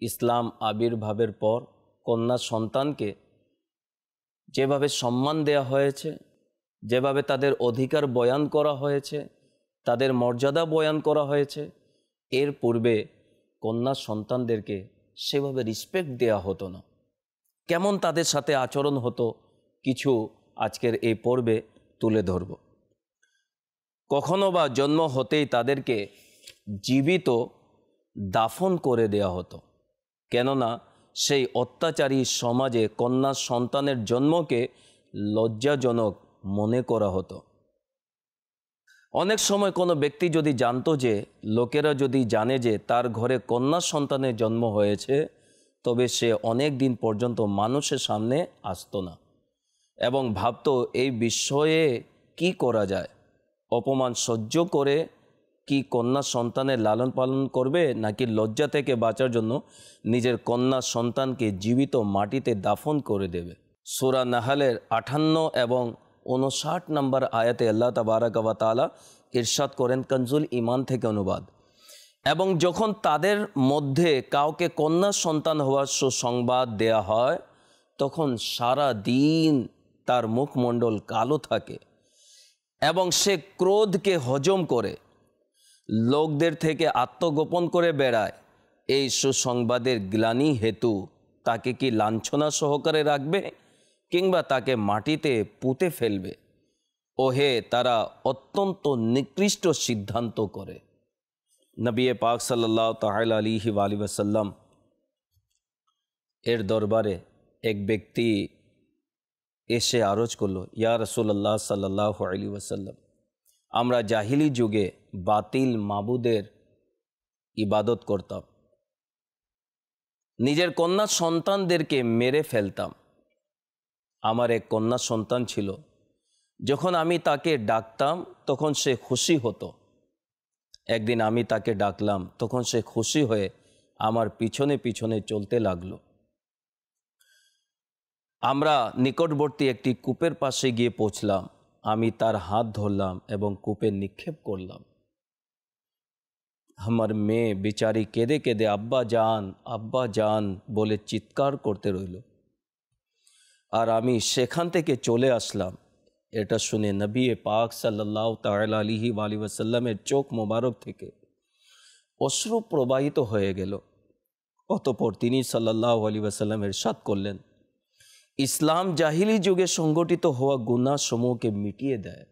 ইসলাম আবির্ভাবের পর কন্যা সন্তানকে যেভাবে সম্মান দেয়া হয়েছে, যেভাবে তাদের অধিকার বয়ান করা হয়েছে, তাদের মর্যাদা বয়ান করা হয়েছে, এর পূর্বে কন্যা সন্তানদেরকে সেভাবে রিসপেক্ট দেয়া হতো না। কেমন তাদের সাথে আচরণ হতো, কিছু আজকের এই পর্বে তুলে ধরব। কখনো বা জন্ম হতেই তাদেরকে জীবিত দাফন করে দেয়া হতো। কেননা সেই অত্যাচারী সমাজে কন্যা সন্তানের জন্মকে লজ্জাজনক মনে করা হতো। অনেক সময় কোনো ব্যক্তি যদি জানতো যে, লোকেরা যদি জানে যে তার ঘরে কন্যা সন্তানের জন্ম হয়েছে, তবে সে অনেক দিন পর্যন্ত মানুষের সামনে আসতো না এবং ভাবতো, এই বিষয়ে কি করা যায়? অপমান সহ্য করে কি কন্যা সন্তানের লালন পালন করবে নাকি লজ্জা থেকে বাঁচার জন্য নিজের কন্যা সন্তানকে জীবিত মাটিতে দাফন করে দেবে? সোরা নাহালের আঠান্ন এবং উনষাট নম্বর আয়াতে আল্লাহ তাবারাকালা ইরশাদ করেন, কনজুল ইমান থেকে অনুবাদ। এবং যখন তাদের মধ্যে কাউকে কন্যা সন্তান হওয়ার সুসংবাদ দেয়া হয়, তখন সারা দিন তার মুখমণ্ডল কালো থাকে এবং সে ক্রোধকে হজম করে। লোকদের থেকে আত্মগোপন করে বেড়ায়। এই সুসংবাদের গ্লানি হেতু তাকে কি লাঞ্ছনা সহকারে রাখবে কিংবা তাকে মাটিতে পুঁতে ফেলবে? ওহে, তারা অত্যন্ত নিকৃষ্ট সিদ্ধান্ত করে। নবী পাক সাল্লাহ তাহল আলিহি আলী ওসাল্লাম এর দরবারে এক ব্যক্তি এসে আরজ করল, ইয়া রসুল্লাহ সাল্লাহ আলী ওসাল্লাম আমরা জাহিলি যুগে বাতিল মাবুদের ইবাদত করতাম। নিজের কন্যা সন্তানদেরকে মেরে ফেলতাম। আমার এক কন্যা সন্তান ছিল। যখন আমি তাকে ডাকতাম, তখন সে খুশি হতো। একদিন আমি তাকে ডাকলাম, তখন সে খুশি হয়ে আমার পিছনে পিছনে চলতে লাগল। আমরা নিকটবর্তী একটি কূপের পাশে গিয়ে পৌঁছলাম। আমি তার হাত ধরলাম এবং কূপে নিক্ষেপ করলাম। আমার মেয়ে বিচারি কেঁদে কেঁদে, আব্বা যান আব্বা যান বলে চিৎকার করতে রইল। আর আমি সেখান থেকে চলে আসলাম। এটা শুনে নবী পাক সাল্লাহ তাল আলিহি আলী চোখ মোবারক থেকে অশ্রু প্রবাহিত হয়ে গেল। অতপর তিনি সাল্লাহ আলী ওয়াসাল্লামের সাত করলেন। ইসলাম জাহিলি যুগে সংগঠিত হওয়া গুণাসমূহকে মিটিয়ে দেয়।